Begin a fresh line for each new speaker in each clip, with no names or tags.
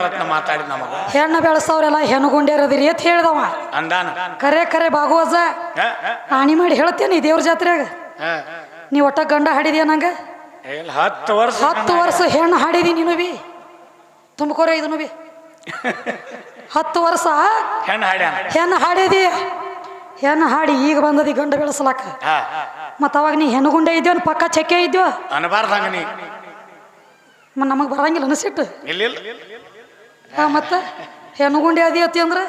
ರತ್ನ ಮಾತಾಡಿದ ನಮಗ.
ಹೆಣ್ಣು ಹೆಣ್ಣುಗುಂಡ್ಯಾರದಿರಿ ಅಂತ ಹೇಳಿದವ.
ಅಂದಾನ.
ಕರೆ ಕರೆ ಭಾಗವಜ
ಹ?
ಆಣಿ ಮಾಡಿ ಈ ದೇವ್ರ ಜಾತ್ರೆಗ
ಹ.
ನೀ ಒಟ್ಟ ಗಂಡ ಹಾಡಿದ್ಯಾ ನಂಗೆ?
ಇಲ್ಲ ಹತ್ತು ವರ್ಷ
ಹತ್ತು ವರ್ಷ ಹೆಣ್ಣು ಹಾಡಿದಿ ನೀನು ಬಿ. ತುಂಬ್ಕೊರೆ ಇದನ್ನು ಬಿ. ಹತ್ತು ವರ್ಷ
ಹೆಣ್ಣು ಹಾಡ್ಯಾನ
ಹೆಣ್ಣು ಹಾಡಿದಿ. ಹೆಣ್ಣು ಹಾಡಿ ಈಗ ಬಂದದಿ ಗಂಡ ಬೆಳೆಸಲಾಕ
ಹ.
ಮತ್ತು ಅವಾಗ ನೀ ಹೆಣ್ಣುಗುಂಡೆ ಇದ್ಯೋ ಪಕ್ಕ ಚಕ್ಕೆ ಇದ್ಯೋ?
ಅನ್ಬಾರ್ದು ನೀ.
ಮತ್ತು ನಮಗೆ ಬರಂಗಿಲ್ಲ ಅನಿಸಿಟ್ಟು.
ಇಲ್ಲ ಇಲ್ಲ.
ಹಾ ಮತ್ತೆ? ಹೆಣ್ಣುಗುಂಡಿ ಅದಿ ಅತಿ ಅಂದ್ರೆ?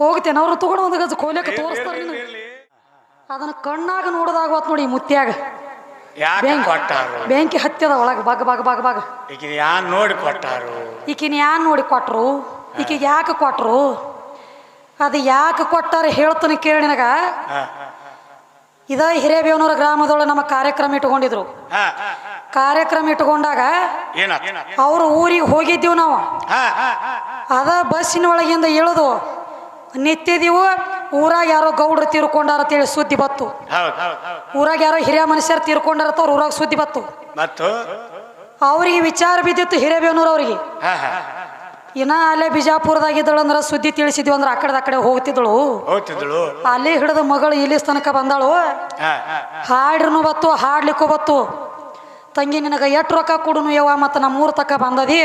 ಹೋಗ್ತೇನೆ ಅವ್ರು ತಗೊಂಡು ಒಂದು ಗಜ ಕೋಲಕ್ಕೆ ತೋರಿಸ್ತಾರೆ ನೀನು ಅದನ್ನ ಕಣ್ಣಾಗ ನೋಡೋದಾಗವತ್ ನೋಡಿ ಮುತ್ಯಾಗ.
ಯಾಕೆ
ಬೆಂಕಿ
ಕೊಟ್ಟಾರು?
ಬೆಂಕಿ ಹತ್ಯದ ಒಳಗೆ ಬಗ್ ಬಗ್ ಬಗ್ ಬಗ್.
ಯಾನ್ ನೋಡಿ ಕೊಟ್ಟಾರು?
ಈಕಿನ ಯಾನ್ ನೋಡಿ ಕೊಟ್ರು? ಈಕಿಗೆ ಯಾಕೆ ಕೊಟ್ರು? ಅದು ಯಾಕೆ ಕೊಟ್ಟಾರ ಹೇಳ್ತಾನೆ ಕೇಳಿ ನಿನಗ. ಇದ ಹಿರೇಬೇವನೂರ ಗ್ರಾಮದೊಳಗೆ ನಮ್ಮ ಕಾರ್ಯಕ್ರಮ ಇಟ್ಕೊಂಡಿದ್ರು. ಕಾರ್ಯಕ್ರಮ ಇಟ್ಕೊಂಡಾಗ ಅವ್ರ ಊರಿಗೆ ಹೋಗಿದ್ದೀವಿ ನಾವು. ಅದ ಬಸ್ಸಿನ ಒಳಗಿಂದ ಇಳಿದು ನಿಂತಿದ್ದೀವು. ಊರಾಗ ಯಾರೋ ಗೌಡ್ರು ತೀರ್ಕೊಂಡಾರ ಅಂತೇಳಿ ಸುದ್ದಿ ಬತ್ತು ಊರಾಗ ಯಾರೋ ಹಿರಿಯ ಮನುಷ್ಯರು ತೀರ್ಕೊಂಡಾರ ಅಂತ ಅವ್ರ ಊರಾಗ ಸುದ್ದಿ ಬತ್ತು ಅವ್ರಿಗೆ ವಿಚಾರ ಬಿದ್ದಿತ್ತು ಹಿರೇಬೇನೂರು ಅವ್ರಿಗೆ. ಇನ್ನ ಅಲ್ಲೇ ಬಿಜಾಪುರದಾಗಿದ್ದಳು ಅಂದ್ರೆ ಸುದ್ದಿ ತಿಳಿಸಿದ್ವಿ ಅಂದ್ರೆ ಆ ಕಡೆ ಆ ಕಡೆ ಹೋಗ್ತಿದ್ದಳು.
ಹೋಗ್ತಿದ್ಳು
ಅಲ್ಲೇ ಹಿಡಿದ ಮಗಳು ಇಲ್ಲಿ ತನಕ ಬಂದಾಳು. ಹಾಡ್ರೂ ಬತ್ತು ಹಾಡ್ಲಿಕ್ಕೂ ಬತ್ತು ತಂಗಿ ನಿನಗೆ ಎಷ್ಟು ರೊಕ್ಕ ಕೊಡುನು ಯವ್ವ ಮತ್ತು ನಮ್ಮ ಊರ್ ತಕ್ಕ ಬಂದದಿ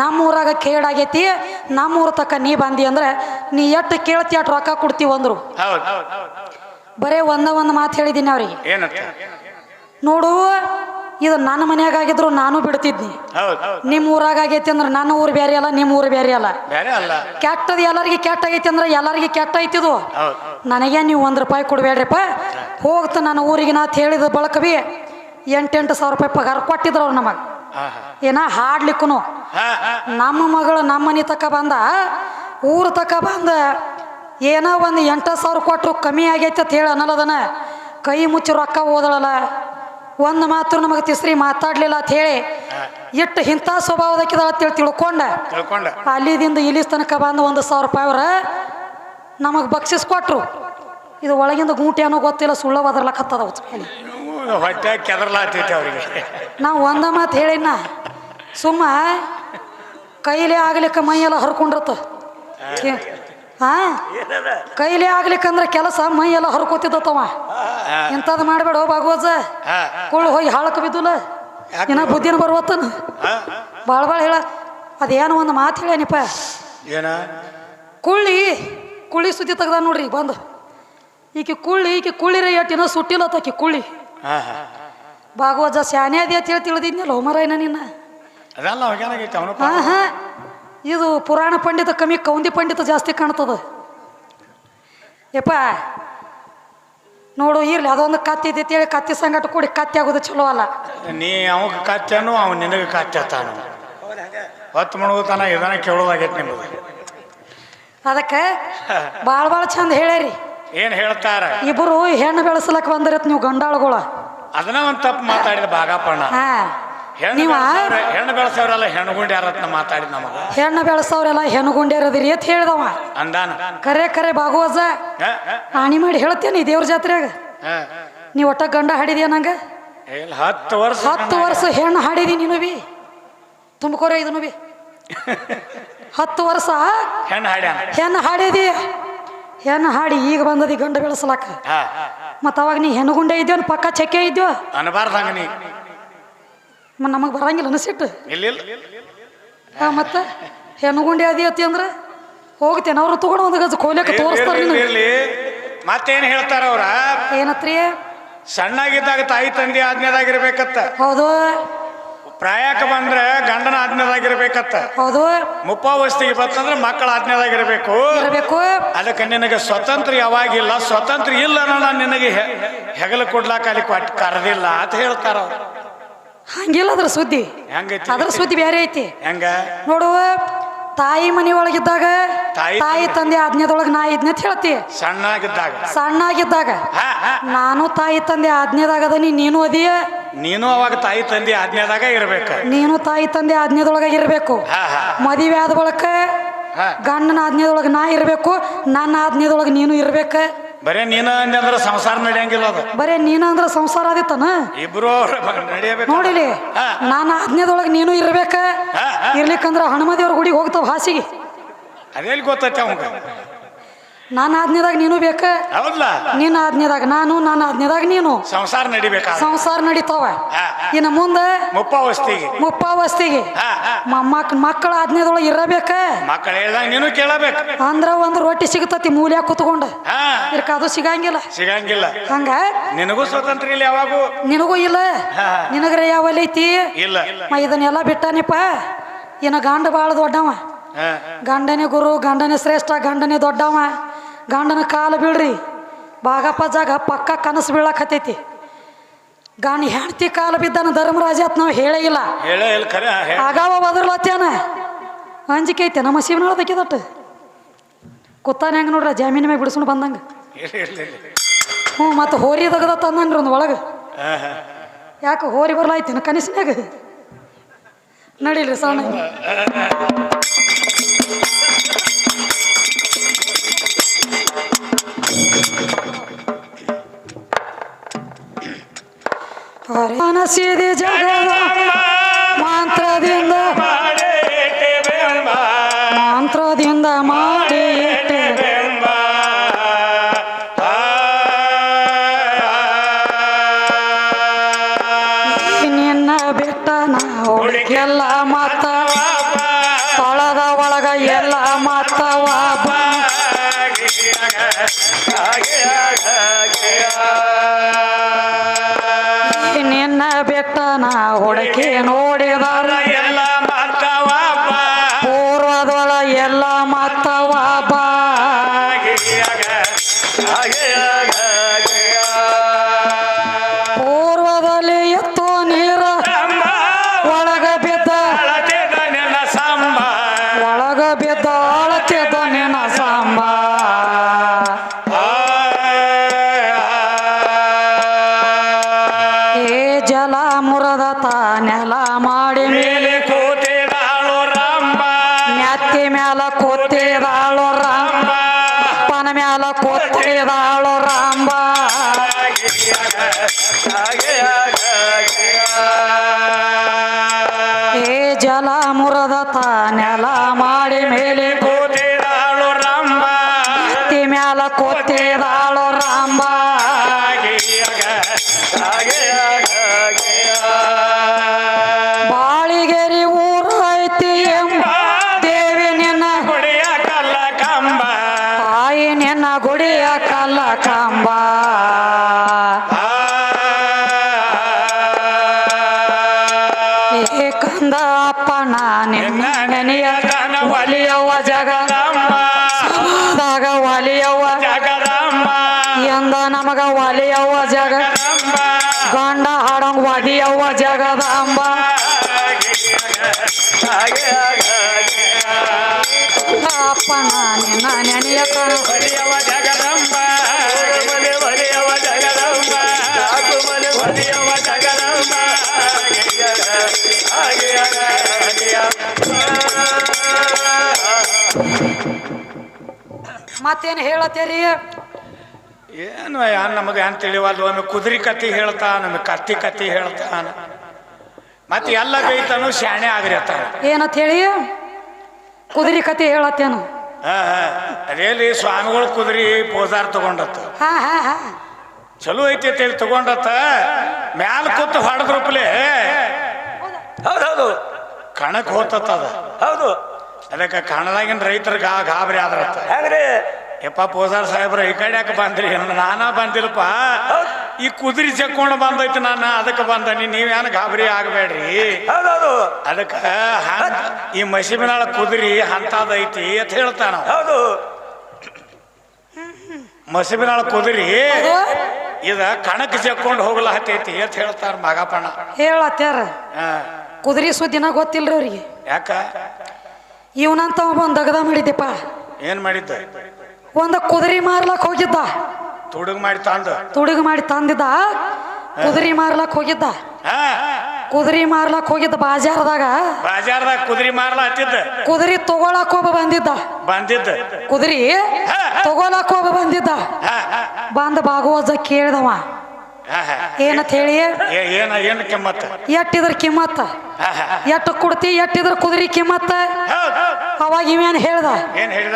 ನಮ್ಮ ಊರಾಗ ಕೇಡಾಗೈತಿ ನಮ್ಮ ಊರ್ ತಕ್ಕ ನೀ ಬಂದಿ ಅಂದ್ರೆ ನೀ ಎಷ್ಟು ಕೇಳ್ತಿ ಅಷ್ಟು ರೊಕ್ಕ ಕೊಡ್ತೀವಿ ಅಂದ್ರು. ಬರೇ ಒಂದ ಒಂದು ಮಾತು ಹೇಳಿದ್ದೀನಿ ಅವ್ರಿಗೆ. ನೋಡು ಇದು ನನ್ನ ಮನ್ಯಾಗ ಆಗಿದ್ರು ನಾನು ಬಿಡ್ತಿದ್ನಿ.
ನಿಮ್
ನಿಮ್ಮ ಊರಾಗ ಆಗೈತಿ ಅಂದ್ರೆ ನನ್ನ ಊರು ಬೇರೆ ಅಲ್ಲ ನಿಮ್ಮ ಊರು ಬೇರೆ ಅಲ್ಲ. ಕೆಟ್ಟದ ಎಲ್ಲರಿಗೆ ಕೆಟ್ಟ ಆಗೈತಿ ಅಂದ್ರೆ ಎಲ್ಲರಿಗೆ ಕೆಟ್ಟ ಐತಿದು.
ನನಗೇನು
ನನಗೆ ನೀವು ಒಂದು ರೂಪಾಯಿ ಕೊಡಬೇಡ್ರಿಪ್ಪ. ಹೋಗ್ತ ನನ್ನ ಊರಿಗೆ ನಾತ್ ಹೇಳಿದ ಬಳಕ ಬಿ ಎಂಟೆಂಟು ಸಾವಿರ ರೂಪಾಯಿ ಪಗಾರ ಕೊಟ್ಟಿದ್ರು ಅವ್ರು ನಮಗೆ. ಏನ ಹಾಡ್ಲಿಕ್ಕೂ. ನಮ್ಮ ಮಗಳು ನಮ್ಮ ಮನೆ ತಕ ಬಂದ ಊರ ತಕ ಬಂದ ಏನೋ ಒಂದು ಎಂಟು ಸಾವಿರ ಕೊಟ್ಟರು ಕಮ್ಮಿ ಆಗೈತೆ ಅಂತ ಹೇಳಿ ಅನ್ನೋದನ್ನ ಕೈ ಮುಚ್ಚಿ ರೊಕ್ಕ ಓದಳಲ್ಲ ಒಂದು ಮಾತು ನಮಗೆ ತಿಸ್ರಿ ಮಾತಾಡ್ಲಿಲ್ಲ ಅಂತ ಹೇಳಿ ಇಟ್ಟು ಇಂಥ ಸ್ವಭಾವದಕ್ಕಿದ ಅಂತೇಳಿ ತಿಳ್ಕೊಂಡ.
ತಿಳ್ಕೊಂಡ.
ಅಲ್ಲಿದಿಂದ ಇಲ್ಲಿ ತನಕ ಬಂದು ಒಂದು ಸಾವಿರ ರೂಪಾಯಿ ಅವ್ರ ನಮಗೆ ಬಕ್ಷಿಸ್ ಕೊಟ್ರು. ಇದು ಒಳಗಿಂದ ಗೂಟಿ ಅನ್ನೋ ಗೊತ್ತಿಲ್ಲ ಸುಳ್ಳವಾದ್ರಲ್ಲ ಕತ್ತದ ಮೇಲೆ
ಹೊಟ್ಟೆ ಕೆದರ್ಲಾತೈತಿ ಅವ್ರಿಗೆ.
ನಾವು ಒಂದ ಮಾತು ಹೇಳಿನ ಸುಮ್ಮ ಕೈಲೇ ಆಗ್ಲಿಕ್ಕೆ ಮೈಯೆಲ್ಲ ಹರ್ಕೊಂಡಿರತ್ತ. ಹಾ ಕೈಲೇ ಆಗ್ಲಿಕ್ಕಂದ್ರೆ ಕೆಲಸ ಮೈಯೆಲ್ಲ ಹರ್ಕೋತಿದ್ದತ್ತವ. ಇಂಥದ್ದು ಮಾಡಬೇಡ ಭಾಗವಜ
ಹ,
ಕುಳ್ಳು ಹೋಗಿ ಹಾಳಕ್ಕೆ ಬಿದ್ದುಲ್ಲ. ಏನ ಬುದ್ಧಿನ ಬರ್ವತ್ತನ. ಭಾಳ ಭಾಳ ಹೇಳ. ಅದೇನು ಒಂದು ಮಾತು ಹೇಳ್ಯಾನಿಪ್ಪ
ಏನ?
ಕುಳ್ಳಿ ಕುಳ್ಳಿ ಸುದ್ದಿ ತೆಗ್ದ ನೋಡ್ರಿ ಬಂದು. ಈಕೆ ಕುಳ್ಳಿ ಈಕೆ ಕುಳ್ಳಿರ ಏಟಿನ ಸುಟ್ಟಿಲ್ಲತ್ತಾಕಿ ಕುಳ್ಳಿ. ಭಾಗವಜ ಶಾನೆ ಅದೇ ಹೇಳಿ ತಿಳಿದಿದ್ನಲ್ಲ ಹೋಮರಾಯನ ನಿನ್ನ?
ಅದೆಲ್ಲ ಹೋಗ್ಯಾನಾಗೈತಿ ಅವನು
ಹಾ ಹಾ ಇದು ಪುರಾಣ ಪಂಡಿತ ಕಮ್ಮಿ ಕೌಂದಿ ಪಂಡಿತ ಜಾಸ್ತಿ ಕಾಣ್ತದ. ಯಪ್ಪ ನೋಡು ಇರ್ಲಿ ಅದೊಂದು ಕತ್ತಿ ಇದೆ ಹೇಳಿ ಕತ್ತಿ ಸಂಗಟ ಕೂಡಿ ಕತ್ತಿ ಆಗೋದು ಚಲೋ ಅಲ್ಲ.
ನೀ ಅವಾಗ ಕತ್ತೆನು ಅವ ನಿನಗೆ ಕಾಚ್ಯತಾನು ಹೊತ್ತು ಮುಳುಗುತ್ತಾನ ಇದನ್ನ ಕೇಳೋದಾಗೈತಿ ನಿಮ್ಗೆ
ಅದಕ್ಕೆ ಭಾಳ ಭಾಳ ಚಂದ ಹೇಳ್ಯಾರಿ.
ಏನ್ ಹೇಳ್ತಾರ?
ಇಬ್ಬರು ಹೆಣ್ಣು ಬೆಳೆಸಲಕ್ ಬಂದಿರತ್ ನೀವು ಗಂಡಾಳುಗಳ.
ಅದನ್ನ ಒಂದ್ ತಪ್ಪು ಮಾತಾಡಿದ ಭಾಗಪ್ಪಣ್ಣ
ಹಾ.
ಹೆಣ್ಣು
ನೀವ?
ಬೆಳೆಸವ್ರ ಹೆಣ್ಣು ಬೆಳೆಸವ್ರೆಲ್ಲ ಹೆಣ್ಣುಗುಂಡಿ ಯಾರತ್ನ ಮಾತಾಡಿದ ನಮಗ?
ಹೆಣ್ಣು ಬೆಳೆಸವ್ರೆಲ್ಲ ಹೆಣ್ಣುಗುಂಡ್ಯಾರದಿರಿ ಅಂತ ಹೇಳ್ದವ.
ಅಂದಾನ?
ಕರೆ ಕರೆ ಭಾಗವಜ
ಹ, ಹ,
ಆಣಿ ಮಾಡಿ ಹೇಳ್ತೇನೆ ದೇವ್ರ ಜಾತ್ರೆಯಾಗ.
ಹ.
ನೀ ಒಟ್ಟ ಗಂಡ ಹಾಡಿದ್ಯಾ ನಂಗ?
ಇಲ್ಲ ಹತ್ತು ವರ್ಷ
ಹತ್ತು ವರ್ಷ ಹೆಣ್ಣು ಹಾಡಿದಿ ನೀನು ಬಿ. ತುಂಬಕೋರ ಇದನ್ನು ಬಿ. ಹತ್ತು ವರ್ಷ
ಹೆಣ್ಣು ಹಾಡ್ಯಾನ?
ಹೆಣ್ಣು ಹಾಡಿದಿ. ಹೆಣ್ಣು ಹಾಡಿ ಈಗ ಬಂದದಿ ಗಂಡ ಬೆಳೆಸಲಾಕ ಮತ್ತು ಅವಾಗ ನೀ ಹೆಣ್ಣುಗುಂಡೆ ಇದ್ಯೋ ಪಕ್ಕ ಚಕ್ಕೆ ಇದ್ಯೋ?
ಅನ್ಬಾರ್ದಂಗ ನೀ.
ನಮಗೆ ಬರಂಗಿಲ್ಲ ಅನಿಸಿಟ್ಟು. ಹಾಂ ಮತ್ತೆ ಹೆಣ್ಣುಗುಂಡೆ ಅದಿ ಅತಿ ಅಂದ್ರೆ ಹೋಗ್ತೇನೆ ಅವ್ರು ತಗೊಂಡು ಒಂದು ಗಜ ಕೋಲಕ್ಕೆ ತೋರಿಸ್ತಾರೆ
ಮತ್ತೇನ್ ಹೇಳ್ತಾರ ಅವ್ರ?
ಏನತ್ರಿ?
ಸಣ್ಣಾಗಿದ್ದಾಗ ತಾಯಿ ತಂದೆ ಆಜ್ಞೆದಾಗಿರ್ಬೇಕತ್ತ
ಹೌದು.
ಪ್ರಾಯಕ್ಕೆ ಬಂದ್ರೆ ಗಂಡನ ಆಜ್ಞೆದಾಗಿರ್ಬೇಕತ್ತ.
ಹೌದು.
ಮುಪ್ಪಾವಸ್ತಿಗೆ ಬಂತಂದ್ರೆ ಮಕ್ಕಳ ಆಜ್ಞೆದಾಗಿರ್ಬೇಕು.
ಇರಬೇಕು.
ಅದಕ್ಕೆ ನಿನಗೆ ಸ್ವತಂತ್ರ ಯಾವಾಗಿಲ್ಲ ಸ್ವತಂತ್ರ ಇಲ್ಲ ನಾನು ನಿನಗೆ ಹೆ- ಹೆಗಲು ಕೊಡ್ಲಾಕ ಅಲ್ಲಿ ಕೊಟ್ಟು ಕರೆದಿಲ್ಲ ಅಂತ ಹೇಳ್ತಾರ ಅವ್ರು.
ಹಂಗಿಲ್ಲ ಅದ್ರ ಸುದ್ದಿ.
ಹೆಂಗೈತಿ?
ಅದ್ರ ಸುದ್ದಿ ಬೇರೆ ಐತಿ.
ಹೆಂಗ?
ನೋಡು ತಾಯಿ ಮನೆ ಒಳಗಿದ್ದಾಗ
ತಾಯಿ-
ತಾಯಿ ತಂದೆ ಆಜ್ಞೆದೊಳಗೆ ನಾ ಇದ್ನ ಅಂತ ಹೇಳ್ತಿ.
ಸಣ್ಣಾಗಿದ್ದಾಗ.
ಸಣ್ಣಾಗಿದ್ದಾಗ. ನಾನು ತಾಯಿ ತಂದೆ ಆಜ್ಞೆದಾಗ ಅದನಿ ನೀನು ಅದಿಯ?
ನೀನು ಅವಾಗ ತಾಯಿ ತಂದೆ ಆಜ್ಞೆದಾಗ ಇರ್ಬೇಕು.
ನೀನು ತಾಯಿ ತಂದೆ ಆಜ್ಞೆದೊಳಗೆ ಇರಬೇಕು. ಮದುವೆ ಆದ ಬಳಕ ಗಂಡನ ಆಜ್ಞೆದೊಳಗೆ ನಾ ಇರಬೇಕು ನನ್ನ ಆಜ್ಞೆದೊಳಗೆ ನೀನು ಇರ್ಬೇಕ.
ಬರೇ ನೀನ ಅಂದ್ರೆ ಸಂಸಾರ ನಡೆಯಂಗಿಲ್ಲ ಅದು.
ಬರೇ ನೀನ ಅಂದ್ರೆ ಸಂಸಾರ ಆದಿತ್ತನ?
ಇಬ್ರು ನಡೆಯಬೇಕು.
ನೋಡಿಲಿ ನಾನು ಆಜ್ಞೆದೊಳಗೆ ನೀನು ಇರ್ಬೇಕ. ಇರ್ಲಿಕ್ಕಂದ್ರೆ ಹನುಮ ಹನುಮದೇವ್ರ ಗುಡಿಗೆ ಹೋಗ್ತಾವ ಹಾಸಿಗೆ.
ಅದೇಲಿ ಗೊತ್ತೈತೆ ಅವಂಗ
ನಾನು ಆಜ್ಞೆದಾಗ ನೀನು ಬೇಕ?
ಹೌದಲ್ಲ
ನಿನ್ನ ಆಜ್ಞೆದಾಗ ನಾನು ನನ್ನ ಆಜ್ಞೆದಾಗ ನೀನು.
ಸಂಸಾರ ನಡಿಬೇಕು
ಸಂಸಾರ ನಡೀತಾವ. ಇನ್ನು ಮುಂದೆ
ಮುಪ್ಪಾವಸ್ತಿಗೆ
ಮುಪ್ಪಾವಸ್ತಿಗೆ ಮಕ್ಕಳ ಆಜ್ಞೆದೊಳಗೆ ಇರಬೇಕ?
ಮಕ್ಕಳು ಹೇಳ್ದಂಗ ನೀನು ಕೇಳಬೇಕು.
ಅಂದ್ರ ಒಂದು ರೊಟ್ಟಿ ಸಿಗತತಿ ಮೂಲ್ಯಾಗ ಕುತ್ಕೊಂಡು. ಇದಕ್ಕೆ ಅದು ಸಿಗಂಗಿಲ್ಲ.
ಸಿಗಂಗಿಲ್ಲ.
ಹಂಗ?
ನಿನಗೂ ಸ್ವತಂತ್ರ ಇಲ್ಲ ಯಾವಾಗೂ?
ನಿನಗೂ ಇಲ್ಲ. ನಿನಗ್ರ ಯಾವ ಐತಿ
ಇಲ್ಲ
ಇದನ್ನೆಲ್ಲ ಬಿಟ್ಟಾನಿಪ್ಪ. ಇನ್ನು ಗಾಂಡ ಭಾಳ ದೊಡ್ಡವ. ಗಂಡನೇ ಗುರು ಗಂಡನೇ ಶ್ರೇಷ್ಠ ಗಂಡನೇ ದೊಡ್ಡವ. ಗಂಡನ ಕಾಲು ಬೀಳ್ರಿ. ಬಾಗಪ್ಪ ಜಾಗ ಪಕ್ಕ ಕನಸು ಬೀಳಕತ್ತೈತಿ. ಗಂಡ ಹೆಂಡತಿ ಕಾಲು ಬಿದ್ದಾನ ಧರ್ಮರಾಜ ಅಂತ ನಾವು ಹೇಳೇ ಇಲ್ಲ. ಆಗಾವ ಬದರ್ಲತ್ಯಾನ ಅಂಜಿಕೆ ಐತೆ ನಮ್ಮ ಶಿವನ ಬೇಕಿದಟ್ಟು ಕುತ್ತಾನ ಹೆಂಗೆ ನೋಡ್ರ ಜಾಮೀನ್ ಮ್ಯಾಗ ಬಿಡಿಸ್ಕೊಂಡು ಬಂದಂಗೆ. ಹ್ಞೂ ಮತ್ತು ಹೋರಿ ತಗದ ತಂದಂಗ್ರಿ ಒಂದು ಒಳಗೆ. ಯಾಕೆ ಹೋರಿ ಬರ್ಲಾಯ್ತೇನು ಕನಸಿನಾಗ ನಡೀಲ್ರಿ ಸಣ್ಣ. अरे नसीद जगवा ಮುರದ ತಾನೆಲ ಮಾಡಿ
ಮೇಲೆ ಕೂತಿದಾಳು
ಎಂದ ನಮಗ ಜಾಗ. ಜಗ ಗಂಡ ಹಾಡಂಗ್
ಒಲಿಯವ ಜಗದಂಬ ಒಲಿಯವ ಜಗದಂಬ
ಮತ್ತೇನು ಹೇಳತ್ತೀರಿ?
ಏನು ಯಾನ್ ನಮಗೆ ಏನು ತಿಳಿವಲ್ದು. ಒಮ್ಮೆ ಕುದುರೆ ಕತ್ತಿ ಹೇಳ್ತಾ ನಮಗೆ ಕತ್ತಿ ಕತ್ತಿ ಹೇಳ್ತಾನ. ಮತ್ತೆ ಎಲ್ಲ ಬೈತಾನು ಶಾಣೆ ಆಗ್ರಿ ಅತ್ತಾನ
ಏನಂತ ಹೇಳಿ? ಕುದುರೆ ಕತೆ ಹೇಳತ್ತೇನು?
ಹಾ ಹಾ. ಅದೇಲಿ ಸ್ವಾಮಿಗಳು ಕುದುರೆ ಪೋಜಾರ್ ತಗೊಂಡತ್ತ.
ಹಾ ಹಾ ಹಾ.
ಚಲೋ ಐತಿ ಅಂತ ಹೇಳಿ ತಗೊಂಡತ್ತ. ಮ್ಯಾಲ ಕೂತು ಹೊಡೆದ್ರಪ್ಲೆ.
ಹೌದೌದು.
ಕಣಕ್ ಹೋತತ್ತ ಅದ.
ಹೌದು.
ಅದಕ್ಕೆ ಕಣದಾಗಿನ ರೈತರಿಗೆ ಗಾ ಗಾಬರಿ ಆದ್ರತ್ತ.
ಹೆಂಗ್ರಿ.
ಯಪ್ಪ ಪೋಜಾರ್ ಸಾಹೇಬ್ರ ಈ ಕಡೆ ಯಾಕೆ ಬಂದ್ರಿ? ನಾನಾ ಬಂದಿಲ್ಲಪ್ಪ. ಈ ಕುದುರೆ ಚೆಕ್ಕೊಂಡು ಬಂದೈತಿ ನಾನು ಅದಕ್ಕೆ ಬಂದನಿ. ನೀವೇನು ಗಾಬರಿ ಆಗಬೇಡ್ರಿ?
ಹೌದೌದು.
ಅದಕ್ಕೆ ಈ ಮಸಿಬಿನಾಳ ಕುದುರೆ ಅಂತದೈತಿ ಅಂತ ಹೇಳ್ತಾನ.
ಹೌದು.
ಮಸಿಬಿನಾಳ ಕುದುರೆ ಇದ ಕಣಕ್ ಚೆಕ್ಕೊಂಡು ಹೋಗ್ಲ ಹತ್ತೈತಿ ಅಂತ ಹೇಳ್ತಾರ ಮಗಪಣ
ಹೇಳತ್ತಾರ
ಹಾ.
ಕುದುರೆ ಸುದ್ದಿನ ಗೊತ್ತಿಲ್ರಿ ಅವ್ರಿಗೆ.
ಯಾಕ?
ಇವನಂತ ಒಂದು ದಗದ ಮಾಡಿದ್ದೆಪ್ಪ.
ಏನ್ ಮಾಡಿದ್ದ?
ಒಂದು ಕುದುರೆ ಮಾರ್ಲಕ್ ಹೋಗಿದ್ದ.
ತುಡುಗ್ ಮಾಡಿ ತಂದ.
ತುಡುಗ್ ಮಾಡಿ ತಂದಿದ್ದ. ಕುದುರೆ ಮಾರ್ಲಕ್ ಹೋಗಿದ್ದ. ಕುದುರೆ ಮಾರ್ಲಕ್ ಹೋಗಿದ್ದ ಬಾಜಾರದಾಗ.
ಬಾಜಾರದಾಗ ಕುದುರೆ ಮಾರ್ಲ ಹತ್ತಿದ್ದ.
ಕುದುರೆ ತಗೊಳಕ್ ಒಬ್ಬ ಬಂದಿದ್ದ.
ಬಂದಿದ್ದ.
ಕುದುರೆ ತಗೊಳಕ್ ಒಬ್ಬ ಬಂದಿದ್ದ. ಬಂದ ಭಾಗವತ ಕೇಳ್ದವ. ಏನತ್ ಹೇಳಿ?
ಏನ ಕೆಮ್ಮತ್ತ?
ಎಟ್ಟಿದ್ರ ಕಿಮ್ಮತ್ತ. ಎಟ್ಟು ಕೊಡ್ತಿ ಎಟ್ಟಿದ್ರ ಕುದುರೆ ಕಿಮ್ಮತ್ತ. ಅವಾಗ ಇವೇನ್ ಹೇಳ್ದ?
ಏನ್ ಹೇಳ್ದ?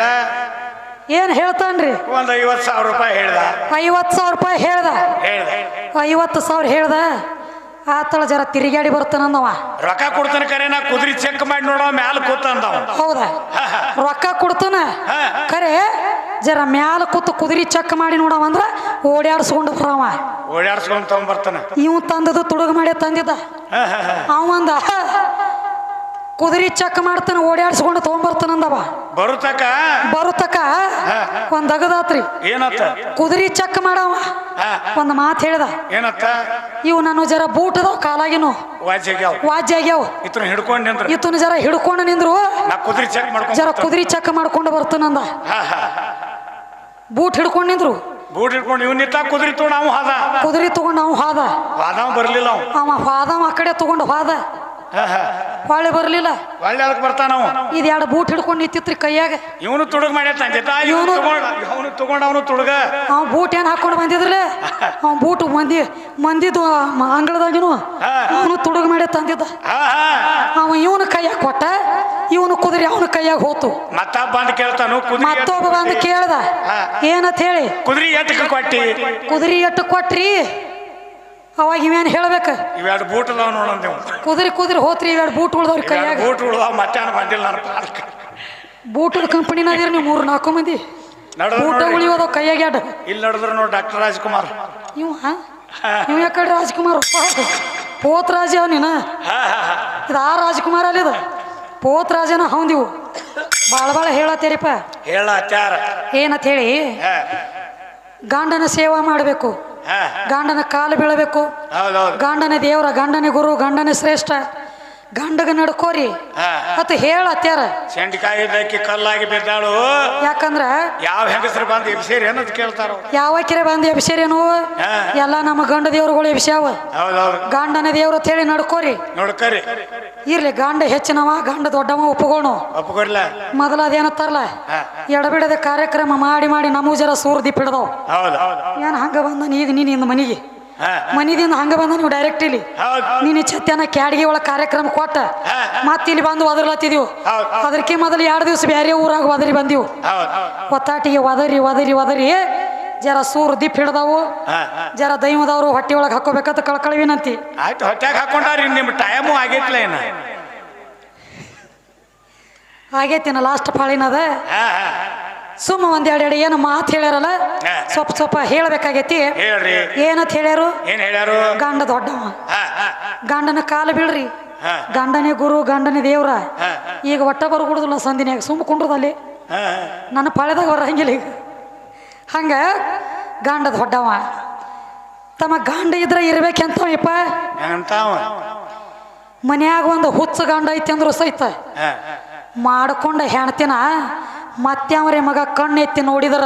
ಏನ್ ಹೇಳ್ತಾನ್ರಿ?
ಒಂದ್ ಐವತ್ ಸಾವಿರ ರೂಪಾಯಿ ಹೇಳ್ದ.
ಐವತ್ತು ಸಾವಿರ ರೂಪಾಯಿ ಹೇಳ್ದ?
ಹೇಳ್ದ.
ಐವತ್ತು ಸಾವಿರ ಹೇಳ್ದ? ಆತಳ ಜರ ತಿರುಗಾಡಿ ಬರ್ತಾನಂದವ.
ರೊಕ್ಕ ಕೊಡ್ತಾನೆ ಕರೆ ನಾ ಕುದುರೆ ಚೆಕ್ ಮಾಡಿ ನೋಡೋ ಮ್ಯಾಲ ಕೂತ ಅಂದವ
ಹೌದಾ? ರೊಕ್ಕ ಕೊಡ್ತಾನ? ಖರೆ ಜರ ಮ್ಯಾಲ ಕೂತು ಕುದುರೆ ಚೆಕ್ ಮಾಡಿ ನೋಡವ ಅಂದ್ರ ಓಡಾಡ್ಸ್ಕೊಂಡು ಓಡ್ಯಾಡ್ಸ್ಕೊಂಡು
ಓಡಾಡ್ಸ್ಕೊಂಡ್ ತಗೊಂಬರ್ತಾನ
ಇವ್ ತಂದದು ತುಡುಗ ಮಾಡಿ ತಂದಿದ್ದ. ಅವಂದ ಕುದುರೆ ಚೆಕ್ ಮಾಡ್ತಾನ ಓಡಾಡ್ಸ್ಕೊಂಡು ತಗೊಂಡ್ಬರ್ತಾನಂದವ
ಬರುತಕ
ಬರುತ್ತಕ ಒಂದ್ ಅಗದಾತ್ರಿ.
ಏನತ್ತ?
ಕುದುರೆ ಚೆಕ್ ಮಾಡವ. ಒಂದ್ ಮಾತು ಹೇಳ್ದ.
ಏನತ್ತ?
ಇವು ನಾನು ಜರ ಬೂಟ್ ಅದಾವ ಕಾಲಾಗಿನು. ವಾಜ್ಯ ಆಗ್ಯಾವ.
ಇತನ ಹಿಡ್ಕೊಂಡ್ ನಿಂದ್ರ
ಇತನ ಜರ ಹಿಡ್ಕೊಂಡು ನಿಂದ್ರು.
ಕುದುರೆ ಚೆಕ್ ಮಾಡ್ಕೊಂಡ್
ಜರ. ಕುದುರೆ ಚೆಕ್ ಮಾಡ್ಕೊಂಡು ಬರ್ತಾನಂದ. ಬೂಟ್ ಹಿಡ್ಕೊಂಡು ನಿಂದ್ರು.
ಬೂಟ್ ಹಿಡ್ಕೊಂಡು ಇವ್ ನಿಂತ ಕುದುರೆ ತೊಗೊಂಡು ಅವ ಹಾದ.
ಕುದುರೆ ತಗೊಂಡು ಅವ್ ಹಾದ.
ಬರ್ಲಿಲ್ಲ ಅವ
ಹಾದವ ಆ ಕಡೆ ತಗೊಂಡು ಹಾದ. ಹೊಳೆ ಬರ್ಲಿಲ್ಲ.
ಒಳ್ಳೆ ಅದಕ್ಕೆ ಬರ್ತಾನ
ಇದು ಎರಡು ಬೂಟ್ ಹಿಡ್ಕೊಂಡು ನಿಂತಿತ್ರಿ ಕೈಯಾಗ?
ಇವನು ತುಡುಗ್ ಮಾಡಿ ತಂದಿದ್ದ ಇವನು
ಇವ್ನು-
ಅವನು ತಗೊಂಡ ಅವನು ತುಡುಗ.
ಅವ್ ಬೂಟ್ ಏನ್ ಹಾಕೊಂಡು ಬಂದಿದ್ರಲ್ಲ ಅವ್ ಬೂಟ್ ಮಂದಿ ಮಂದಿದ್ದು ಅಂಗಳದಾಗಿನು ಅವನು ತುಡುಗ ಮಾಡಿ ತಂದಿದ್ದ. ಅವ ಇವನ ಕೈಯಾಗ ಕೊಟ್ಟ ಇವನು ಕುದುರೆ ಅವನ ಕೈಯಾಗ ಹೋತು.
ಮತ್ತ ಬಂದ್ ಕೇಳ್ತಾನು
ಮತ್ತೊಬ್ಬ ಬಂದು ಕೇಳ್ದ ಏನಂತ ಹೇಳಿ?
ಕುದುರೆ ಎಟ್ಟಕ್ಕೆ ಕೊಟ್ಟಿ.
ಕುದುರೆ ಎಟ್ಟು ಕೊಟ್ರಿ. ಅವಾಗ ಇವೇನು ಹೇಳ್ಬೇಕ?
ಇವೆರಡು ಬೂಟ್ ಅದಾವ ನೋಡೋಣ ನೀವು
ಕುದುರೆ ಕುದುರೆ ಹೋತ್ರಿ ಇವೆರಡು ಬೂಟ್ ಉಳ್ದವ್ರಿ ಕೈಯಾಗ?
ಬೂಟ್ ಉಳ್ದಾವ ಮಧ್ಯಾಹ್ನ ಬಂದಿಲ್ಲ ನನ್ನ ಪಾರ್ಕ್
ಬೂಟದ ಕಂಪನಿನಾದಿರಿ ನೀವು ಮೂರು ನಾಲ್ಕು ಮಂದಿ? ಬೂಟ ಉಳಿಯೋದು ಕೈಯಾಗ ಎರಡು
ಇಲ್ಲಿ ನಡೆದ್ರು ನೋಡಿ ಡಾಕ್ಟರ್ ರಾಜ್ಕುಮಾರ್.
ಇವ ಇವ ಯಾಕಡೆ ರಾಜ್ಕುಮಾರ್? ಪೋತ್ ರಾಜ ನೀನ ಇದು ಆ ರಾಜ್ಕುಮಾರ್ ಅಲ್ಲಿದ ಪೋತ್ ರಾಜನ ಹೌಂದಿವು ಭಾಳ ಭಾಳ ಹೇಳತ್ತೇರಿಪ್ಪ.
ಹೇಳ ಅತ್ಯಾರ
ಏನಂತ ಹೇಳಿ? ಗಂಡನ ಸೇವಾ ಮಾಡಬೇಕು. ಗಂಡನ ಕಾಲು ಬೀಳಬೇಕು. ಗಂಡನ ದೇವರ ಗಂಡನ ಗುರು ಗಂಡನ ಶ್ರೇಷ್ಠ. ಗಂಡಗ ನಡ್ಕೋರಿ.
ಹಾ
ಹೇಳ ಹೇಳತ್ಯಾರ
ಸೆಂಡಿಕಾಯಿ ಕಲ್ಲಾಗಿ ಬಿದ್ದಾಳು.
ಯಾಕಂದ್ರ
ಯಾವ ಹೆಂಗಸರು ಬಂದು ಎಬ್ಸೇರಿ ಅನ್ನೋದು ಕೇಳ್ತಾರ.
ಯಾವ ಕಿರೆ ಬಂದು ಎಬ್ಸೇರೇನು. ಎಲ್ಲ ನಮ್ಮ ಗಂಡ ದೇವ್ರುಗಳು ಎಬ್ಸ್ಯಾವ. ಗಂಡನ ದೇವ್ರ ಅಂತ ಹೇಳಿ ನಡ್ಕೋರಿ.
ನೋಡ್ಕರಿ.
ಇರ್ಲಿ ಗಂಡ ಹೆಚ್ಚಿನವ ಗಂಡ ದೊಡ್ಡವ ಒಪ್ಪಗೋಣ
ಒಪ್ಕೊಡ್ಲ.
ಮೊದಲ ಅದೇನತ್ತಾರಲ್ಲ. ಎಡಬಿಡದ ಕಾರ್ಯಕ್ರಮ ಮಾಡಿ ಮಾಡಿ ನಮೂಜರ ಜರ ಸೂರ್ ದೀಪ ಹಿಡ್ದವ್
ಹೌದು.
ಏನ್ ಹಂಗ ಬಂದ ಈಗ ನೀನ್ ಇಂದ ಮನಿಗೆ? ಮನಿದಿಂದ ಹಂಗ ಬಂದ ನೀವು ಡೈರೆಕ್ಟ್ ಇಲ್ಲಿ. ನೀನು ಛತ್ಯಾನ ಕ್ಯಾಡಿಗೆ ಒಳಗೆ ಕಾರ್ಯಕ್ರಮ ಕೊಟ್ಟ. ಮತ್ತೆ ಇಲ್ಲಿ ಬಂದು ಒದರ್ಲತ್ತಿದೀವು. ಅದಕ್ಕೆ ಮೊದಲು ಎರಡು ದಿವಸ ಬೇರೆ ಊರಾಗ ಒದರಿ ಬಂದಿವು. ಒತ್ತಾಟಿಗೆ ಒದರಿ ಒದರಿ ಒದರಿ ಜರ ಸೂರ್ ದೀಪ್ ಹಿಡ್ದವು. ಜರ ದೈವದವರು ಹೊಟ್ಟೆ ಒಳಗೆ ಹಾಕೋಬೇಕಂತ ಕಳ್ಕಳಿ ವಿನಂತಿ
ಆಯ್ತು ಹಾಕೊಂಡಾರಿ ನಿಮ್ಮ ಟೈಮು ಆಗೈತ್ಲ ಏನ
ಆಗೈತಿನ ಲಾಸ್ಟ್ ಪಾಳಿನದ? ಸುಮ್ಮ ಒಂದ್ ಎರಡು ಎರಡು ಏನು ಮಾತು ಹೇಳ್ಯಾರಲ್ಲ. ಸ್ವಲ್ಪ ಸ್ವಲ್ಪ ಹೇಳ್ಬೇಕಾಗೈತಿ.
ಹೇಳ್ರಿ.
ಏನಂತ ಹೇಳ್ಯಾರು?
ಏನ್ ಹೇಳ್ಯಾರು?
ಗಂಡ ದೊಡ್ಡವ. ಗಂಡನ ಕಾಲು ಬೀಳ್ರಿ. ಗಂಡನೇ ಗುರು ಗಂಡನೇ ದೇವ್ರ. ಈಗ ಒಟ್ಟ ಬರ್ಗುಡುದಿಲ್ಲ ಸಂದಿನ್ಯಾಗ. ಸುಮ್ಮ ಕುಂಡ್ರದಲ್ಲಿ. ನನ್ನ ಪಾಳ್ಯದಾಗ ಬರಂಗಿಲ್ಲ ಈಗ. ಹಂಗ ಗಂಡ ದೊಡ್ಡವ. ತಮ್ಮ ಗಂಡ ಇದ್ರೆ ಇರ್ಬೇಕೆಂತ
ಇಪ್ಪ
ಮನ್ಯಾಗ ಒಂದು ಹುಚ್ಚ ಗಂಡ ಐತಿ ಅಂದ್ರು ಸಹಿತ. ಮಾಡ್ಕೊಂಡ ಹೆಣ್ತಿನ ಮತ್ತೆ ಅವರೇ ಮಗ ಕಣ್ಣು ಎತ್ತಿ ನೋಡಿದ್ರ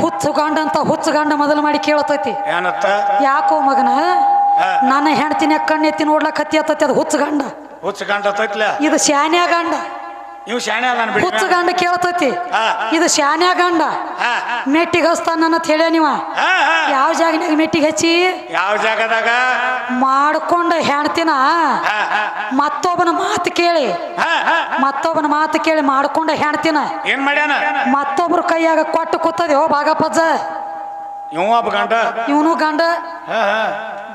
ಹುಚ್ಚು ಗಂಡ ಅಂತ ಹುಚ್ಚು ಗಂಡ ಮೊದಲು ಮಾಡಿ ಕೇಳತೈತಿ. ಯಾಕೋ ಮಗನ? ನನ್ನ ಹೆಣ್ತಿನ ಕಣ್ಣೆತ್ತಿ ನೋಡ್ಲಕ್ ಹತ್ತಿ ಹತ್ತೈತಿ ಅದು ಹುಚ್ಚು ಗಂಡ
ಹುಚ್ಚು ಗಂಡ
ಇದು ಶಾನ್ಯ ಗಂಡ
ಇವ್ ಶಾಣೆ ಅದಾನ ಬಿಡಿ
ಹುಚ್ಚು ಗಂಡ ಕೇಳ್ತೈತಿ. ಇದು ಶಾನ್ಯ ಗಂಡ. ಮೆಟ್ಟಿಗೆ ಹಚ್ತಾನ ಅಂತ ಹೇಳ್ಯ ನೀವ? ಯಾವ ಜಾಗನಾಗ ಮೆಟ್ಟಿಗೆ ಹಚ್ಚಿ?
ಯಾವ ಜಾಗದಾಗ?
ಮಾಡ್ಕೊಂಡ ಹೆಣ್ತಿನ. ಮತ್ತೊಬ್ಬನ ಮಾತು ಕೇಳಿ. ಮತ್ತೊಬ್ಬನ ಮಾತು ಕೇಳಿ ಮಾಡ್ಕೊಂಡ ಹೆಣ್ತಿನ.
ಏನ್ ಮಾಡ್ಯಾನ?
ಮತ್ತೊಬ್ರ ಕೈಯಾಗ ಕೊಟ್ಟು ಕೂತದೆ ಓ ಭಾಗಪ್ಪಜ್ಜ.
ಇವ ಗಂಡ.
ಇವನು ಗಂಡ.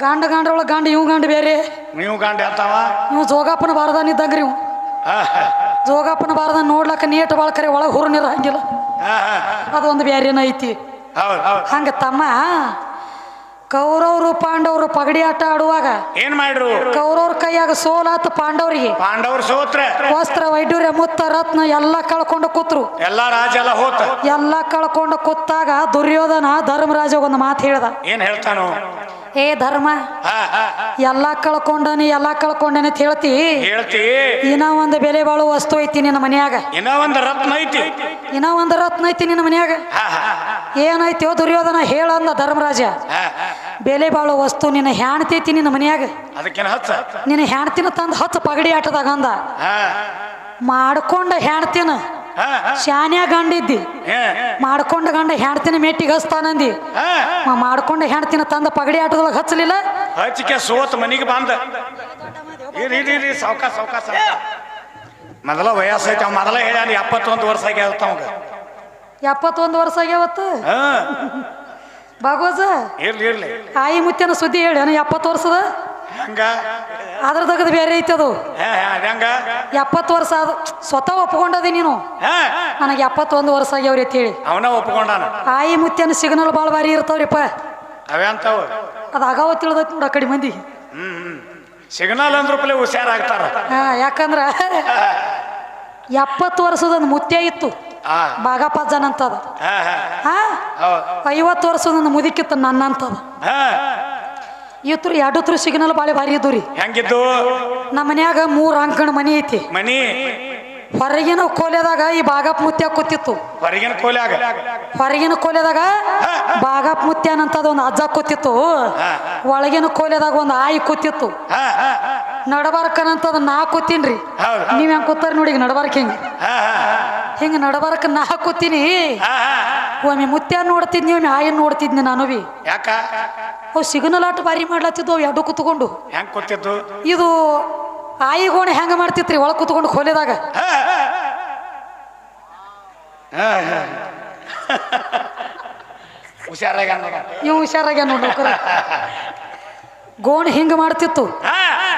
ಗಂಡ ಗಂಡ ಒಳಗೆ ಗಂಡ ಇವ್ ಗಂಡ ಬೇರೆ.
ನೀವು ಗಂಡ ಹೇಳ್ತಾವ
ಇವ್ ಜೋಗಪ್ಪನ ಬಾರದಾನಿದ್ದಂಗ್ರಿ ಇವ್. ಜೋಗಪ್ಪನ ಬಾರದ ನೋಡ್ಲಕ್ಕ ನೀಟ್ ಬಾಳ್ಕರೆ ಒಳಗೆ ಹುರು ನೀರು ಹಂಗಿಲ್ಲ. ಅದೊಂದು ಬೇರೆನ ಐತಿ. ಹಂಗ ತಮ್ಮ ಕೌರವರು ಪಾಂಡವರು ಪಗಡಿ ಆಟ ಆಡುವಾಗ
ಏನ್ ಮಾಡ್ರು
ಕೌರವ್ರ ಕೈಯಾಗ ಸೋಲಾತ ಪಾಂಡವರಿಗೆ.
ಪಾಂಡವ್ರ ಸೋತ್ರ.
ವಸ್ತ್ರ ವೈಡೂರ್ಯ ಮುತ್ತ ರತ್ನ ಎಲ್ಲ ಕಳ್ಕೊಂಡು ಕೂತ್ರು.
ಎಲ್ಲಾ ರಾಜ ಎಲ್ಲ ಹೋತ.
ಎಲ್ಲಾ ಕಳ್ಕೊಂಡು ಕೂತಾಗ ದುರ್ಯೋಧನ ಧರ್ಮರಾಜ ಒಂದು ಮಾತು ಹೇಳ್ದ.
ಏನ್ ಹೇಳ್ತಾನು?
ಏ ಧರ್ಮ ಎಲ್ಲ ಕಳ್ಕೊಂಡನಿ ಎಲ್ಲ ಕಳ್ಕೊಂಡನಿ ಅಂತ ಹೇಳ್ತಿ?
ಹೇಳ್ತಿ.
ಇನ್ನ ಒಂದು ಬೆಲೆ ಬಾಳು ವಸ್ತು ಐತಿ ನಿನ್ನ ಮನ್ಯಾಗ.
ಇನ್ನ ಒಂದ್ ರತ್ನ ಐತಿ.
ಇನ್ನ ಒಂದು ರತ್ನ ಐತಿ ನಿನ್ನ ಮನ್ಯಾಗ. ಏನೈತಿ ದುರ್ಯೋಧನ ಹೇಳಂದ ಧರ್ಮರಾಜ. ಬೆಲೆ ಬಾಳು ವಸ್ತು ನಿನ್ನ ಹೆಣ್ತೈತಿ ನಿನ್ನ ಮನ್ಯಾಗ. ನಿನ್ನ ಹೆಣ್ತಿನ ತಂದ ಹತ್ತು ಪಗಡಿ ಆಟದಾಗ ಅಂದ. ಮಾಡ್ಕೊಂಡ ಹೆಣ್ತಿನ
ಹಾ
ಶಾನ್ಯ ಗಂಡಿದ್ದಿ ಮಾಡ್ಕೊಂಡ ಗಂಡ ಹೆಣ್ತಿನ ಮೆಟ್ಟಿಗೆ ಹಸ್ತಾನಂದಿ ಮಾಡ್ಕೊಂಡ ಹೆಣ್ತಿನ ತಂದ ಪಗಡಿ ಆಟದೊಳಗೆ ಹಚ್ಚಲಿಲ್ಲ?
ಹಚ್ಚಿಕೆ ಸೋತ್ ಮನಿಗೆ ಬಂದ. ಇರಿ ಇರಿ ಇರಿ ಸಾವ್ಕ ಸಾವ್ಕ ಸಾವ್ಕ. ಮೊದಲ ವಯಸ್ಸೈತೆ ಅವ ಮೊದಲ ಹೇಳ್ಯಾನ ಎಪ್ಪತ್ತೊಂದು ವರ್ಷ ಆಗ್ಯಾವತ್ತ ಅವಂಗ.
ಎಪ್ಪತ್ತೊಂದು ವರ್ಷ ಆಗ್ಯಾವತ್ತು
ಹಾ.
ಭಾಗವತ?
ಇರ್ಲಿ ಇರ್ಲಿ.
ಆಯಿ ಮುತ್ತಿನ ಸುದ್ದಿ ಹೇಳಿ ಎಪ್ಪತ್ತು ವರ್ಷದ?
ಹಂಗ?
ಅದ್ರ ತೆಗೆದು ಬೇರೆ ಐತಿ ಅದು.
ಹಾ ಹಾ ಅದಂಗ
ಎಪ್ಪತ್ತು ವರ್ಷ ಆದ ಸ್ವತಃ ಒಪ್ಕೊಂಡದಿ ನೀನು.
ಹಾ.
ನನಗೆ ಎಪ್ಪತ್ತೊಂದು ವರ್ಷ ಆಗ್ಯಾವ್ರಿ ಅಂತೇಳಿ
ಅವನ ಒಪ್ಕೊಂಡಾನ?
ಆಯಿ ಮುತ್ಯನ ಸಿಗ್ನಲ್ ಭಾಳ ಭಾರಿ ಇರ್ತಾವ್ರಿಪ್ಪ
ಅವೇ ಅಂತಾವ
ಅದು ಅಗಾವ ತಿಳಿದೈತಿ ನೋಡ ಕಡಿ ಮಂದಿ.
ಹ್ಮ್ ಹ್ಮ್. ಸಿಗ್ನಲ್ ಅಂದ್ರ ಪಲೆ ಹುಷಾರಾಗ್ತಾರ
ಹಾ ಯಾಕಂದ್ರ ಎಪ್ಪತ್ತು ವರ್ಷದ ಒಂದು ಮುತ್ಯ ಇತ್ತು.
ಬಾಗಪ್ಪ
ಜನ ಅಂತದ
ಹಾ. ಹಾ?
ಐವತ್ತು ವರ್ಷದ ಒಂದು ಮುದುಕಿತ್ತು ನನ್ನಂತದ.
ಹಾ.
ಇತ್ತು ಎರಡು ಸಿಗ್ನಲ್ ಬಾಳೆ ಭಾರಿ ಇದ್ದು ರೀ.
ಹೆಂಗಿದ್ದು?
ನಮ್ಮ ಮನ್ಯಾಗ ಮೂರ್ ಅಂಕಣ ಮನಿ ಐತಿ.
ಮನಿ?
ಹೊರಗಿನ ಕೋಲೆದಾಗ ಈ ಬಾಗಪ್ಪ ಮುತ್ಯ ಕೂತಿತ್ತು.
ಹೊರಗಿನ ಕೋಲ್ಯಾಗ?
ಹೊರಗಿನ ಕೋಲೆದಾಗ ಬಾಗಪ್ಪ ಮುತ್ಯ ಅಂತದ ಒಂದು ಅಜ್ಜ ಕೂತಿತ್ತು. ಒಳಗಿನ ಕೋಲೆದಾಗ ಒಂದು ಆಯಿ ಕೂತಿತ್ತು. ನಡಬಾರ್ಕನಂತದ ನಾ ಕೂತೀನ್ರಿ. ನೀವ್ ಹೆಂಗ್ ಕೂತಾರ ನೋಡಿ ನಡಬಾರ್ಕ ಹಿಂಗ. ಹಿಂಗ ನಡಬಾರ್ಕ ನಾ ಕೂತೀನಿ
ಹಾ ಹಾ
ಒಮ್ಮೆ ಮುತ್ಯ ನೋಡ್ತಿದ್ನಿ ಒಮ್ಮೆ ಆಯನ್ ನೋಡ್ತಿದ್ನಿ ನಾನು ಬಿ
ಯಾಕ?
ಅವು ಸಿಗ್ನಲ್ ಆಟ ಬಾರಿ ಮಾಡ್ಲತ್ತಿದ್ವು ಅವು ಎರಡು ಕುತ್ಕೊಂಡು.
ಹೆಂಗ್ ಕೂತಿದ್ದು
ಇದು ಆಯಿ ಗೋಣೆ ಹೆಂಗ ಮಾಡ್ತಿತ್ರಿ ಒಳಗೆ ಕುತ್ಕೊಂಡು
ಹಾ ಹುಷಾರಾಗ
ಇವ್ ಹುಷಾರಾಗ್ಯ ನೋಡ್ ಗೋಣ್ ಹಿಂಗ ಮಾಡ್ತಿತ್ತು.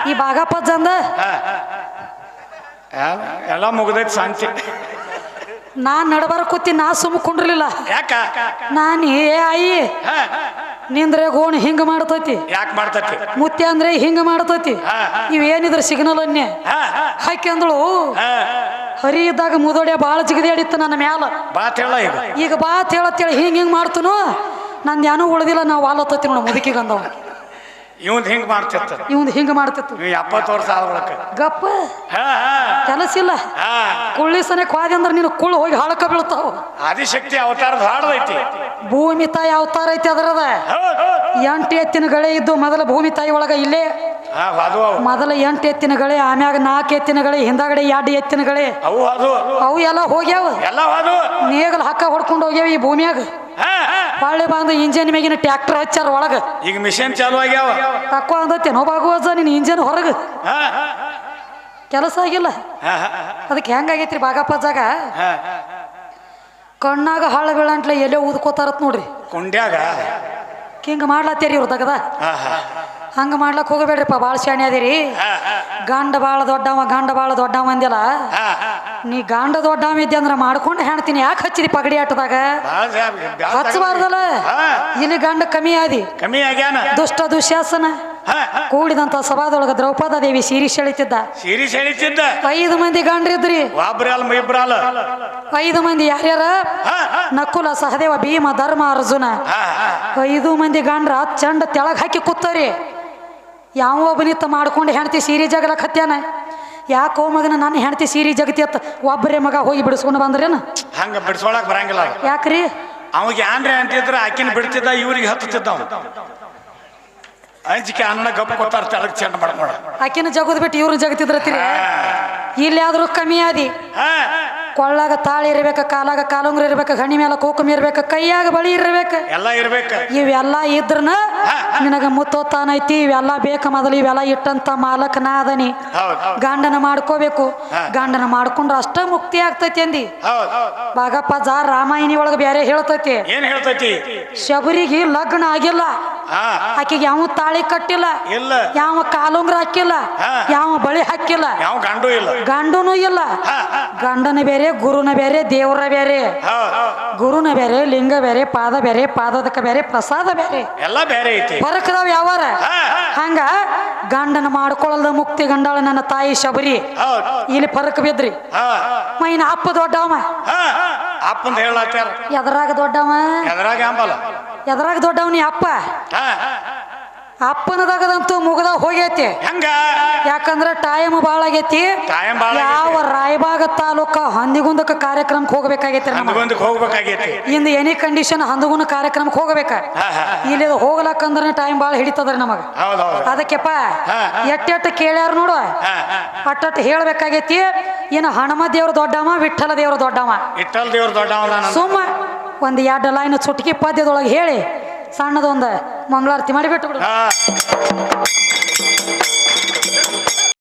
ಈ ಬಾಗಪ್ಪ ಜಂದ
ಎಲ್ಲ ಮುಗ್ದೈತಿ ಶಾಂತಿ
ನಾನ್ ನಡಬಾರ ಕೂತಿ ನಾ ಸುಮ್ಮ ಕುಂಡ್ರಲಿಲ್ಲ.
ಯಾಕ?
ನಾನ್ ಏ ಆಯಿ ನಿಂದ್ರೆ ಗೋಣ ಹಿಂಗ ಮಾಡ್ತೈತಿ.
ಮುತ್ತೆ ಮಾಡ್ತತಿ?
ಮುತ್ಯ ಅಂದ್ರೆ ಹಿಂಗ ಮಾಡ್ತೈತಿ. ಇವೇನಿದ್ರ ಸಿಗ್ನಲ್ ಅನ್ನೆ?
ಹಾಕ್ಯಂದಳು.
ಹಾಕಿ ಅಂದಳು. ಹರಿ ಇದ್ದಾಗ ಮುದೋಡೆ ಬಾಳ ಜಿಗದಾಡಿತ್ತು ನನ್ನ ಮ್ಯಾಲ.
ಬಾತ್ ಹೇಳ ಈಗ.
ಈಗ ಬಾ ಹೇಳತ್ತೇಳಿ ಹಿಂಗ ಹಿಂಗ್ ಮಾಡ್ತನು. ನಂದು ಏನೂ ಉಳ್ದಿಲ್ಲ ನಾವು ವಾಲತ್ತೈತಿ ನೋಡ ಮುದುಕಿಗೆ ಅಂದವ.
ಇವಂದ್ ಹಿಂಗ್ ಮಾಡ್ತಿತ್ತ?
ಇವಂದು ಹಿಂಗ ಮಾಡ್ತಿತ್ತು.
ಎಪ್ಪತ್ತು ವರ್ಷ
ಗಪ್ಪ.
ಹಾ ಹಾ.
ಕೆಲಸ
ಹಾ.
ಕುಳ್ಳಿ ಸನೆ ಕ್ವಾದಿ ಅಂದ್ರೆ ನೀನು ಕುಳ್ಳು ಹೋಗಿ ಹಾಳಕ ಬೀಳ್ತಾವ.
ಆದಿಶಕ್ತಿ ಅವತಾರ ಹಾಡದೈತಿ.
ಭೂಮಿ ತಾಯಿ ಅವತಾರ ಐತಿ ಅದರದ. ಎಂಟು ಎತ್ತಿನ ಗಳೆ ಇದ್ದು ಮೊದಲ ಭೂಮಿ ತಾಯಿ ಒಳಗ ಇಲ್ಲೇ. ಮೊದಲ ಎಂಟು ಎತ್ತಿನ ಗಳೆ ಆಮ್ಯಾಗ ನಾಲ್ಕು ಎತ್ತಿನ ಗಳೆ ಹಿಂದಾಗಡೆ ಎರಡು ಎತ್ತಿನ ಗಳೆ.
ಅವು
ಎಲ್ಲ ಹೋಗ್ಯಾವ. ನೇಗಲ್ ಹಕ್ಕ ಹೊಡ್ಕೊಂಡು ಹೋಗ್ಯಾವ ಈ ಭೂಮಿಯಾಗ. ಹೊಳ್ಳಿ ಬಂದು ಇಂಜಿನ್ ಮ್ಯಾಗಿನ ಟ್ರ್ಯಾಕ್ಟರ್ ಹಚ್ಚಾರ ಒಳಗ.
ಈಗ ಮಿಷನ್ ಚಾಲು ಆಗ್ಯಾವ.
ತಕ್ಕೋ ಅಂದತ್ತೆ ನೋವಾಗುವಜ ನಿನ್ನ ಇಂಜಿನ್ ಹೊರಗ. ಕೆಲಸ ಆಗಿಲ್ಲ. ಅದಕ್ಕೆ ಹೆಂಗಾಗೈತ್ರಿ ಬಾಗಪ್ಪ ಜಾಗ? ಕಣ್ಣಾಗ ಹಾಳ ಬೀಳಂಟ್ಲೆ ಎಲ್ಲೇ ಊದ್ಕೋತಾರತ್ ನೋಡ್ರಿ.
ಕುಂಡ್ಯಾಗ?
ಹಿಂಗ ಮಾಡ್ಲತ್ತೀರಿ ಇವ್ರು ತಗದ ಹಂಗ ಮಾಡ್ಲಕ್ ಹೋಗಬೇಡ್ರಿಪ್ಪ ಭಾಳ ಶಾಣೆ ಅದೇರಿ. ಗಂಡ ಭಾಳ ದೊಡ್ಡವ ಗಂಡ ಭಾಳ ದೊಡ್ಡವ ಅಂದಿಲ್ಲ. ನೀ ಗಂಡ ದೊಡ್ಡ ಇದ್ದೆ ಅಂದ್ರೆ ಮಾಡ್ಕೊಂಡು ಹೆಣ್ತೀನಿ. ಯಾಕೆ ಹಚ್ಚಿದಿ ಪಗಡಿ ಆಟದಾಗ? ಹಚ್ಚಬಾರ್ದಲ್ಲ. ಇಲ್ಲಿ ಗಂಡ ಕಮ್ಮಿ ಆದಿ.
ಕಮ್ಮಿ ಆಗ್ಯಾನ?
ದುಷ್ಟ ದುಶ್ಯಾಸನ. ಕೂಡಿದಂತ ಸಭಾದೊಳಗ ದ್ರೌಪದ ದೇವಿ ಸೀರಿ ಸೆಳಿತಿದ್ದ.
ಸೀರಿ ಸೆಳಿತಿದ್ದ?
ಐದು ಮಂದಿ ಗಂಡ್ರಿದ್ರಿ. ಐದು ಮಂದಿ ಯಾರ್ಯಾರ? ನಕುಲ ಸಹದೇವ ಭೀಮ ಧರ್ಮ ಅರ್ಜುನ. ಐದು ಮಂದಿ ಗಂಡ್ರ ಚಂಡ ತೆಳಗ್ ಹಾಕಿ ಕೂತರಿ. ಯಾವ ಒಬ್ಬನಿತ್ತ ಮಾಡ್ಕೊಂಡು ಹೆಣ್ತಿ ಸೀರಿ ಜಗಲಕ್ ಹತ್ಯಾನ? ಯಾಕೋ ಮಗನ ನನ್ನ ಹೆಂಡತಿ ಸೀರೆ ಜಗತಿ ಅತ್ತ ಒಬ್ಬರೇ ಮಗ ಹೋಗಿ ಬಿಡಿಸ್ಕೊಂಡು ಬಂದ್ರೇನ?
ಹಂಗ ಬಿಡಿಸೋಳಕ್ ಬರಂಗಿಲ್ಲ.
ಯಾಕ್ರಿ?
ಅವಾಗ ಏನ್ರಿ ಇದ್ರೆ ಆಕಿನ ಬಿಡ್ತಿದ್ದ ಇವ್ರಿಗೆ ಹತ್ತುತ್ತಿದ್ದ ಅಂಜಿಕೆ ಅನ್ನ ಗಪ್ ಕೊತ್ತಾರ ತೆಳಗ್ ಚೆಂಡ ಮಾಡ್ಕೊಡ.
ಆಕಿನ ಜಗದ್ ಬಿಟ್ಟು ಇವ್ರ ಜಗತಿದ್ರತ್ತೀರಿ? ಇಲ್ಲಿ ಆದ್ರೂ ಕಮ್ಮಿ ಆದಿ.
ಹಾ.
ಕೊಳ್ಳಾಗ ತಾಳಿ ಇರ್ಬೇಕು ಕಾಲಾಗ ಕಾಲುಂಗ್ರ ಇರ್ಬೇಕು ಗಣಿ ಮೇಲೆ ಕೋಕುಮಿ ಇರ್ಬೇಕು ಕೈಯಾಗ ಬಳಿ ಇರ್ಬೇಕು.
ಎಲ್ಲ ಇರ್ಬೇಕ.
ಇವೆಲ್ಲ ಇದ್ರನ ನಿನಗ ಮುತ್ತೋತಾನೈತಿ ಇವೆಲ್ಲ ಬೇಕ ಮೊದಲು ಇವೆಲ್ಲ ಇಟ್ಟಂತ ಮಾಲಕನ ನಾ ಅದನಿ ಗಂಡನ ಮಾಡ್ಕೋಬೇಕು. ಗಂಡನ ಮಾಡ್ಕೊಂಡ್ರ ಅಷ್ಟ ಮುಕ್ತಿ ಆಗ್ತೈತಿ ಅಂದಿ. ಬಾಗಪ್ಪ ಜಾ ರಾಮಾಯಣಿ ಒಳಗ ಬೇರೆ ಹೇಳ್ತೈತಿ.
ಏನ್ ಹೇಳ್ತೈತಿ?
ಶಬರಿಗೆ ಲಗ್ನ ಆಗಿಲ್ಲ. ಆಕೆಗೆ ಯಾವ ತಾಳಿ ಕಟ್ಟಿಲ್ಲ.
ಇಲ್ಲ.
ಯಾವ ಕಾಲುಂಗ್ರ ಹಾಕಿಲ್ಲ. ಯಾವ ಬಳಿ ಹಾಕಿಲ್ಲ.
ಯಾವ ಗಂಡು ಇಲ್ಲ.
ಗಂಡನ ಬೇರೆ ಗುರುನ ಬೇರೆ ದೇವರ ಬೇರೆ ಗುರುನ ಬೇರೆ ಲಿಂಗ ಬೇರೆ ಪಾದ ಬೇರೆ ಪಾದದಕ ಬೇರೆ ಪ್ರಸಾದ ಬೇರೆ.
ಎಲ್ಲ ಬೇರೆ ಐತಿ.
ಹೊರಕದವ್ ಯಾವಾರ? ಹಂಗ ಗಂಡನ ಮಾಡ್ಕೊಳ್ಳಲ್ದ ಮುಕ್ತಿ ಗಂಡಾಳ ನನ್ನ ತಾಯಿ ಶಬರಿ. ಇಲ್ಲಿ ಫರಕ್ ಬಿದ್ರಿ. ಮೈನ ಅಪ್ಪ ದೊಡ್ಡವ.
ಅಪ್ಪಂದ ಹೇಳತ್ತಾರ
ಎದರಾಗ ದೊಡ್ಡವ?
ಎದ್ರಾಗ ಅಂಬಲ್ಲ
ಎದರಾಗ ದೊಡ್ಡವ ನೀ ಅಪ್ಪ? ಅಪ್ಪನದಾಗದಂತೂ ಮುಗದ ಹೋಗೈತಿ.
ಹೆಂಗ?
ಯಾಕಂದ್ರೆ ಟೈಮ್ ಭಾಳ ಆಗೈತಿ. ಯಾವ ರಾಯಬಾಗ ತಾಲೂಕ ಹಂದಿಗುಂದಕ ಕಾರ್ಯಕ್ರಮಕ್ಕೆ ಹೋಗ್ಬೇಕಾಗೈತಿ. ಇಂದ ಎನಿ ಕಂಡೀಷನ್ ಹಂದಿಗುಂದ ಕಾರ್ಯಕ್ರಮಕ್ಕೆ ಹೋಗ್ಬೇಕ. ಇಲ್ಲಿ ಹೋಗ್ಲಕ್ಕಂದ್ರೆ ಟೈಮ್ ಬಾಳ ಹಿಡಿತದ್ರಿ ನಮಗೆ. ಅದಕ್ಕೆಪ್ಪ. ಎಟ್ಟೆಟ್ಟು ಕೇಳ್ಯಾರ ನೋಡು. ಅಟ್ಟಟ್ಟು ಹೇಳ್ಬೇಕಾಗೈತಿ ಇನ್ನು ಹಣಮ ದೇವ್ರ ದೊಡ್ಡಮ್ಮ ವಿಠಲ ದೇವ್ರ ದೊಡ್ಡಮ್ಮ
ಇಟ್ಟಲ್ ದೇವ್ರ ದೊಡ್ಡವನ
ಸುಮ್ಮ ಒಂದ್ ಎರಡು ಲೈನ್ ಚುಟ್ಕಿ ಪದ್ಯದೊಳಗೆ ಹೇಳಿ. ಸಣ್ಣದೊಂದು ಮಂಗಳಾರತಿ ಮಾಡಿ ಬಿಟ್ಟು ಬಿಡು.